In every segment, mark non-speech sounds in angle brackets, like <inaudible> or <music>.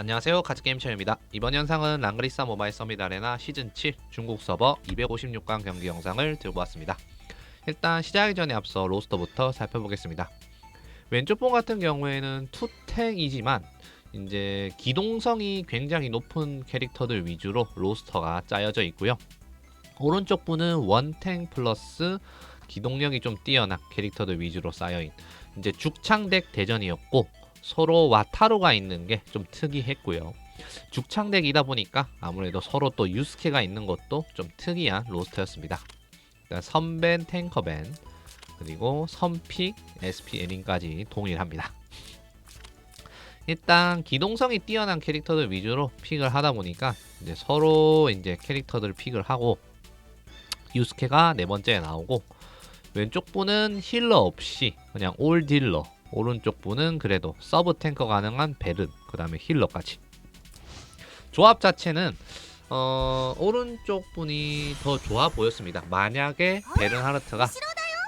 안녕하세요. 가즈게임처입니다. 이번 영상은 랑그리사 모바일 서밋 아레나 시즌7 중국 서버 256강 경기 영상을 들고 왔습니다. 일단 시작하기 전에 앞서 로스터부터 살펴보겠습니다. 왼쪽 본 같은 경우에는 투탱이지만 이제 기동성이 굉장히 높은 캐릭터들 위주로 로스터가 짜여져 있고요. 오른쪽 분은 원탱 플러스 기동력이 좀 뛰어난 캐릭터들 위주로 쌓여있 이제 죽창덱 대전이었고 서로 와타루가 있는 게 좀 특이했고요. 죽창덱이다 보니까 아무래도 서로 또 유스케가 있는 것도 좀 특이한 로스터였습니다. 일단 선벤, 탱커벤 그리고 선픽, SP 에린까지 동일합니다. 일단 기동성이 뛰어난 캐릭터들 위주로 픽을 하다 보니까 이제 서로 이제 캐릭터들 픽을 하고 유스케가 네 번째에 나오고 왼쪽 분은 힐러 없이 그냥 올 딜러 오른쪽 분은 그래도 서브 탱커 가능한 베른 그 다음에 힐러까지. 조합 자체는 어, 오른쪽 분이 더 좋아 보였습니다. 만약에 베른 하르트가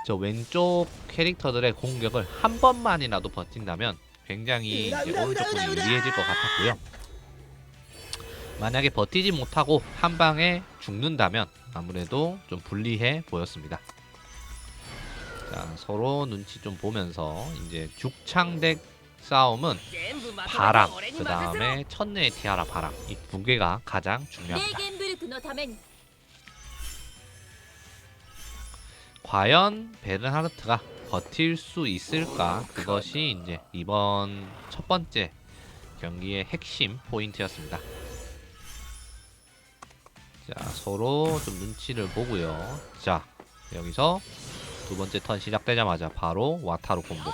저 왼쪽 캐릭터들의 공격을 한 번만이라도 버틴다면 굉장히 오른쪽 분이 유리해질 것 같았고요. 만약에 버티지 못하고 한 방에 죽는다면 아무래도 좀 불리해 보였습니다 자, 서로 눈치 좀 보면서 이제 죽창덱 싸움은 바람, 그 다음에 천내의 티아라 바람 이 두 개가 가장 중요합니다. 네, 과연 베른하르트가 버틸 수 있을까 그것이 이제 이번 첫 번째 경기의 핵심 포인트였습니다. 자 서로 좀 눈치를 보고요. 자 여기서 두 번째 턴 시작되자마자 바로 와타루 콤보.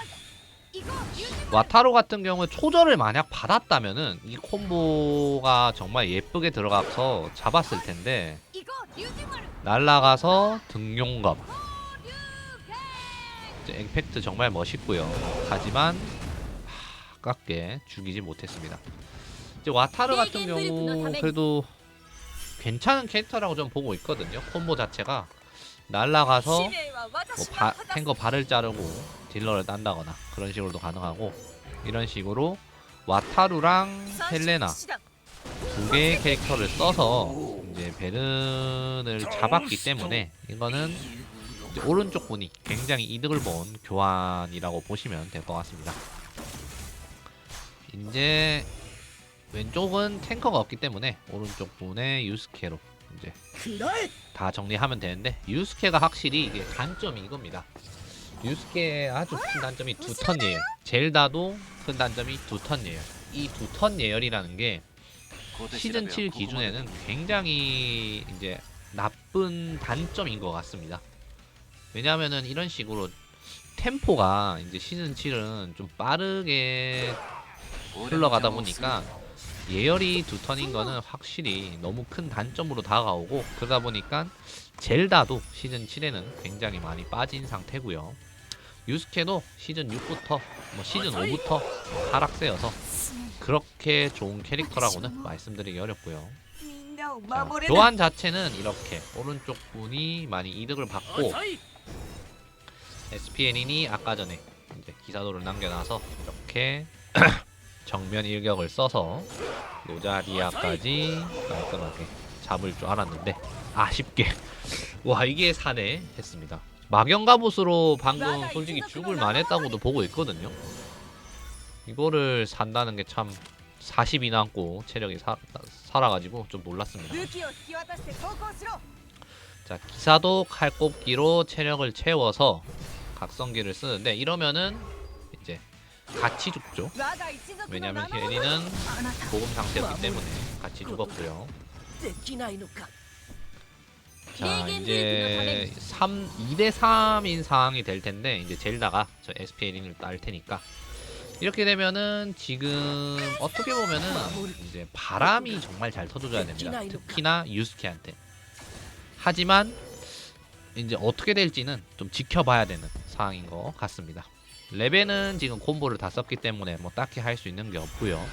와타루 같은 경우 초절을 만약 받았다면은 이 콤보가 정말 예쁘게 들어가서 잡았을 텐데 날라가서 등용검. 앵팩트 정말 멋있고요. 하지만 하, 아깝게 죽이지 못했습니다. 이제 와타르 같은 경우 그래도 괜찮은 캐릭터라고 좀 보고 있거든요. 콤보 자체가. 날라가서 뭐 바, 탱커 발을 자르고 딜러를 딴다거나 그런 식으로도 가능하고 이런 식으로 와타루랑 헬레나 두 개의 캐릭터를 써서 이제 베른을 잡았기 때문에 이거는 오른쪽 분이 굉장히 이득을 본 교환이라고 보시면 될 것 같습니다. 이제 왼쪽은 탱커가 없기 때문에 오른쪽 분의 유스케로 이제 다 정리하면 되는데 유스케가 확실히 이게 단점이 이겁니다. 유스케의 아주 큰 단점이 두 턴 예열. 젤다도 큰 단점이 두 턴 예열. 이 두 턴 예열이라는 게 시즌 7 기준에는 굉장히 이제 나쁜 단점인 것 같습니다. 왜냐하면은 이런 식으로 템포가 이제 시즌 7은 좀 빠르게 흘러가다 보니까 예열이 두 턴인 거는 확실히 너무 큰 단점으로 다가오고 그러다 보니까 젤다도 시즌 7에는 굉장히 많이 빠진 상태고요. 유스케도 시즌 6부터 뭐 시즌 5부터 하락세여서 그렇게 좋은 캐릭터라고는 말씀드리기 어렵고요. 자, 교환 자체는 이렇게 오른쪽 분이 많이 이득을 받고 SPN이니 아까 전에 이제 기사도를 남겨놔서 이렇게 <clears throat> 정면 일격을 써서 노자리아까지 깔끔하게 잡을 줄 알았는데 아쉽게. <laughs> 와 이게 사네 했습니다. 막연가봇으로 방금 솔직히 죽을 만했다고도 보고 있거든요. 이거를 산다는 게 참 40이 남고 체력이 사, 살아가지고 좀 놀랐습니다. 자 기사도 칼꼽기로 체력을 채워서 각성기를 쓰는데 이러면은 같이 죽죠. 왜냐면 혜린은 보금 상태였기 때문에 같이 죽었고요. 자 이제 3 2대 3인 상황이 될 텐데 이제 젤다가 저 SP 혜린을 딸 테니까 이렇게 되면은 지금 어떻게 보면은 이제 바람이 정말 잘 터져줘야 됩니다. 특히나 유스케한테. 하지만 이제 어떻게 될지는 좀 지켜봐야 되는 상황인 것 같습니다. 레벨은 지금 콤보를 다 썼기 때문에 뭐 딱히 할 수 있는 게 없고요.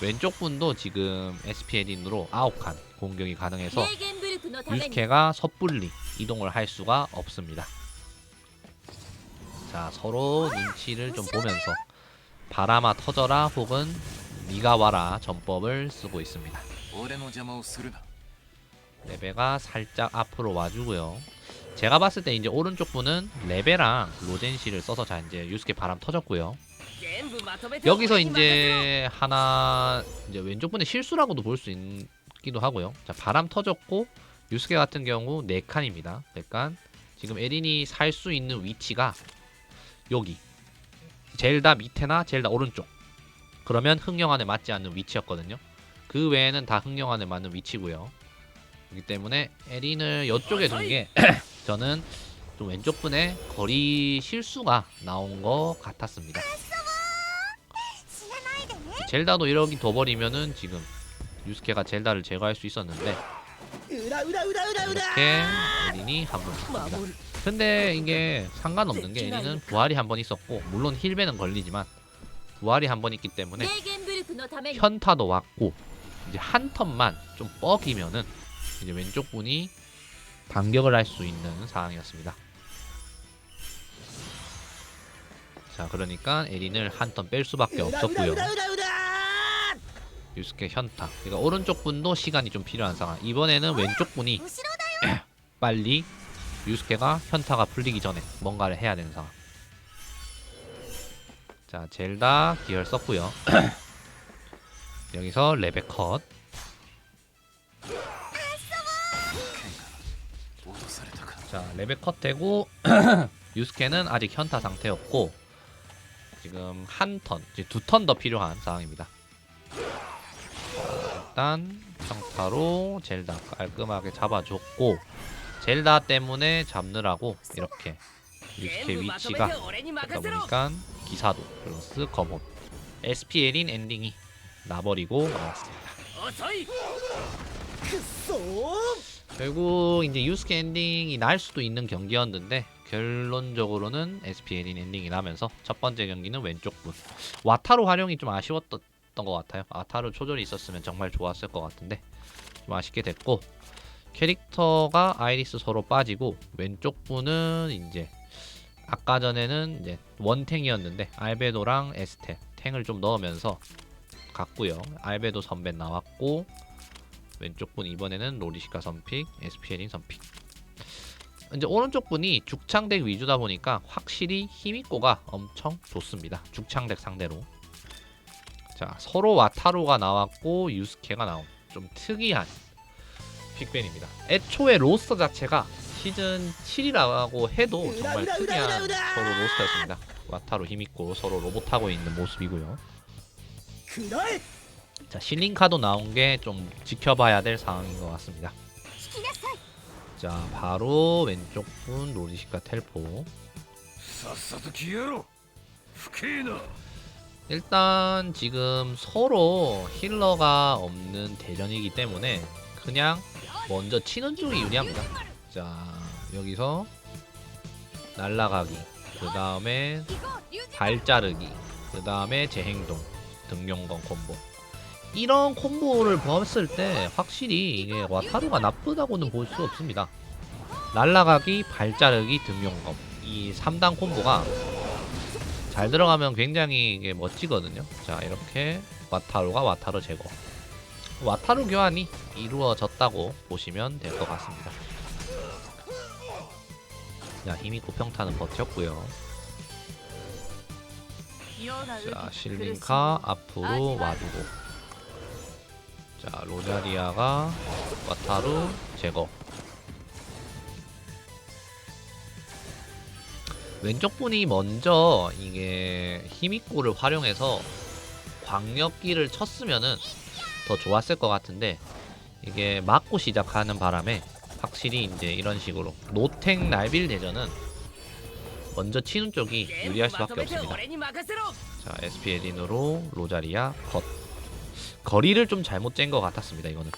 왼쪽 분도 지금 SPL인으로 9칸 공격이 가능해서 유스케가 섣불리 이동을 할 수가 없습니다. 자 서로 눈치를 좀 보면서 바람아 터져라 혹은 니가 와라 전법을 쓰고 있습니다. 레베가 살짝 앞으로 와주고요. 제가 봤을 때 이제 오른쪽 분은 레베랑 로젠시를 써서 자 이제 유스케 바람 터졌고요. 여기서 이제 하나 이제 왼쪽 분의 실수라고도 볼 수 있기도 하고요. 자 바람 터졌고 유스케 같은 경우 네 칸입니다. 4칸 지금 에린이 살 수 있는 위치가 여기 젤다 밑에나 젤다 오른쪽 그러면 흥령안에 맞지 않는 위치였거든요. 그 외에는 다 흥령안에 맞는 위치고요. 그렇기 때문에 에린을 이쪽에 둔게 <clears throat> <clears throat> 저는 좀 왼쪽 분의 거리 실수가 나온 것 같았습니다. 젤다도 이러기 더 버리면은 지금 유스케가 젤다를 제거할 수 있었는데 이렇게 에린이 한 번 죽습니다. 근데 이게 상관없는 게 에린은 부활이 한 번 있었고 물론 힐베는 걸리지만 부활이 한 번 있기 때문에 현타도 왔고 이제 한 턴만 좀 뻑이면은 이제 왼쪽 분이 반격을 할 수 있는 상황이었습니다. 자 그러니까 에린을 한 턴 뺄 수밖에 없었고요. 유스케 현타. 그러니까 오른쪽 분도 시간이 좀 필요한 상황. 이번에는 왼쪽 분이 <clears throat> 빨리 유스케가 현타가 풀리기 전에 뭔가를 해야 되는 상황. 자 젤다 기혈 썼고요. <clears throat> 여기서 레베컷. 자 레벨 컷되고 <clears throat> 유스케는 아직 현타 상태였고 지금 한 턴, 두 턴 더 필요한 상황입니다. 일단 평타로 젤다 깔끔하게 잡아줬고 젤다 때문에 잡느라고 이렇게 유스케 위치가 그러다 보니까 기사도 플러스 거본 SPL인 엔딩이 나버리고 말았습니다. 결국 이제 유스케 엔딩이 날 수도 있는 경기였는데 결론적으로는 SPL인 엔딩이 나면서 첫 번째 경기는 왼쪽 분. 와타로 활용이 좀 아쉬웠던 것 같아요. 와타로 초절이 있었으면 정말 좋았을 것 같은데 좀 아쉽게 됐고 캐릭터가 아이리스 서로 빠지고 왼쪽 분은 이제 아까 전에는 이제 원탱이었는데 알베도랑 에스텐 탱을 좀 넣으면서 갔고요. 알베도 선배 나왔고 왼쪽 분 이번에는 로리시카 선픽, SPL인 선픽. 이제 오른쪽 분이 죽창덱 위주다 보니까 확실히 힘있고가 엄청 좋습니다. 죽창덱 상대로. 자, 서로 와타로가 나왔고 유스케가 나온 좀 특이한 빅벤입니다. 애초에 로스터 자체가 시즌 7이라고 해도 정말 특이한 서로 로스터였습니다. 와타로 힘있고 서로 로봇하고 있는 모습이고요. 그럴! 자 실링카도 나온 게 좀 지켜봐야 될 상황인 것 같습니다. 자 바로 왼쪽 분 노리시카 텔포. 일단 지금 서로 힐러가 없는 대전이기 때문에 그냥 먼저 치는 쪽이 유리합니다. 자 여기서 날라가기, 그 다음에 발 자르기, 그 다음에 재행동 등용건 콤보. 이런 콤보를 봤을 때 확실히 이게 와타루가 나쁘다고는 볼 수 없습니다. 날라가기, 발자르기, 등용검 이 3단 콤보가 잘 들어가면 굉장히 이게 멋지거든요. 자 이렇게 와타루가 와타루 제거 와타루 교환이 이루어졌다고 보시면 될 것 같습니다. 자 힘이 고평타는 버텼고요. 자 실링카 앞으로 와두고 자 로자리아가 와타루 제거. 왼쪽 분이 먼저 이게 힘입고를 활용해서 광역기를 쳤으면은 더 좋았을 것 같은데 이게 막고 시작하는 바람에 확실히 이제 이런 식으로 노탱 날빌 대전은 먼저 치는 쪽이 유리할 수밖에 없습니다. 자 SP에딘으로 로자리아 컷. 거리를 좀 잘못 잰 것 같았습니다 이거는.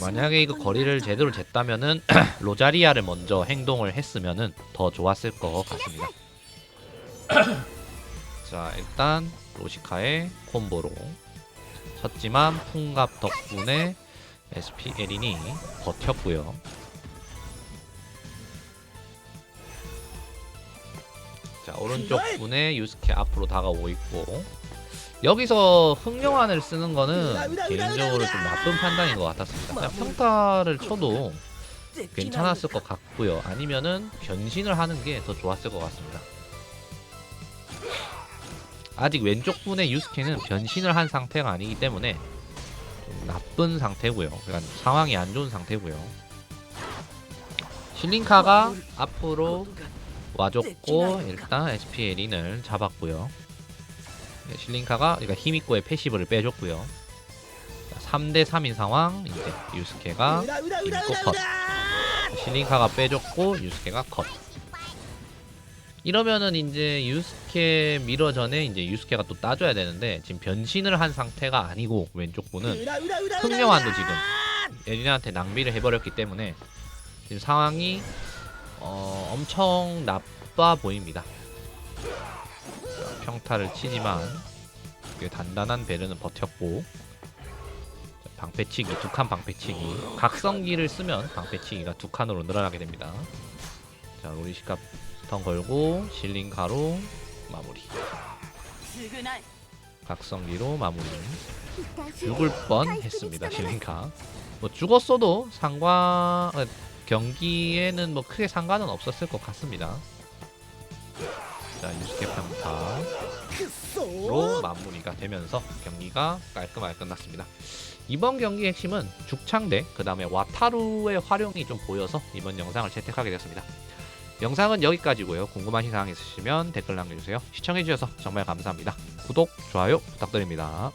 만약에 이거 거리를 제대로 쟀다면은 <clears throat> 로자리아를 먼저 행동을 했으면은 더 좋았을 것 같습니다. <clears throat> 자 일단 로시카의 콤보로. 쳤지만 풍갑 덕분에 SPL이니 버텼고요. 자, 오른쪽 분에 유스케 앞으로 다가오고 있고 여기서 흥룡안을 쓰는 거는 개인적으로 좀 나쁜 판단인 것 같았습니다. 그냥 평타를 쳐도 괜찮았을 것 같고요. 아니면은 변신을 하는 게 더 좋았을 것 같습니다. 아직 왼쪽 분의 유스케는 변신을 한 상태가 아니기 때문에 좀 나쁜 상태고요. 그러니까 상황이 안 좋은 상태고요. 실링카가 앞으로 와줬고 일단 SPL인을 잡았고요. 네, 실링카가 그러니까 힘있고의 패시브를 빼줬고요. 3대 3인 상황 이제 유스케가 인코 컷. 실링카가 빼줬고 유스케가 컷. 이러면은 이제 유스케 미러 전에 이제 유스케가 또 따줘야 되는데 지금 변신을 한 상태가 아니고 왼쪽 분은 흥룡환도 지금. 에리나한테 낭비를 해버렸기 때문에 지금 상황이 어, 엄청 나빠 보입니다. 자, 평타를 치지만 꽤 단단한 베르는 버텼고 자, 방패치기 두 칸 방패치기 각성기를 쓰면 방패치기가 두 칸으로 늘어나게 됩니다. 자 로리시카 스턴 걸고 실링카로 마무리. 각성기로 마무리. 죽을 뻔 했습니다 실링카. 뭐 죽었어도 상관 어, 경기에는 뭐 크게 상관은 없었을 것 같습니다. 자 유스케 평타로 마무리가 되면서 경기가 깔끔하게 끝났습니다. 이번 경기 핵심은 죽창대 그 다음에 와타루의 활용이 좀 보여서 이번 영상을 채택하게 되었습니다. 영상은 여기까지고요. 궁금하신 사항 있으시면 댓글 남겨주세요. 시청해주셔서 정말 감사합니다. 구독, 좋아요 부탁드립니다.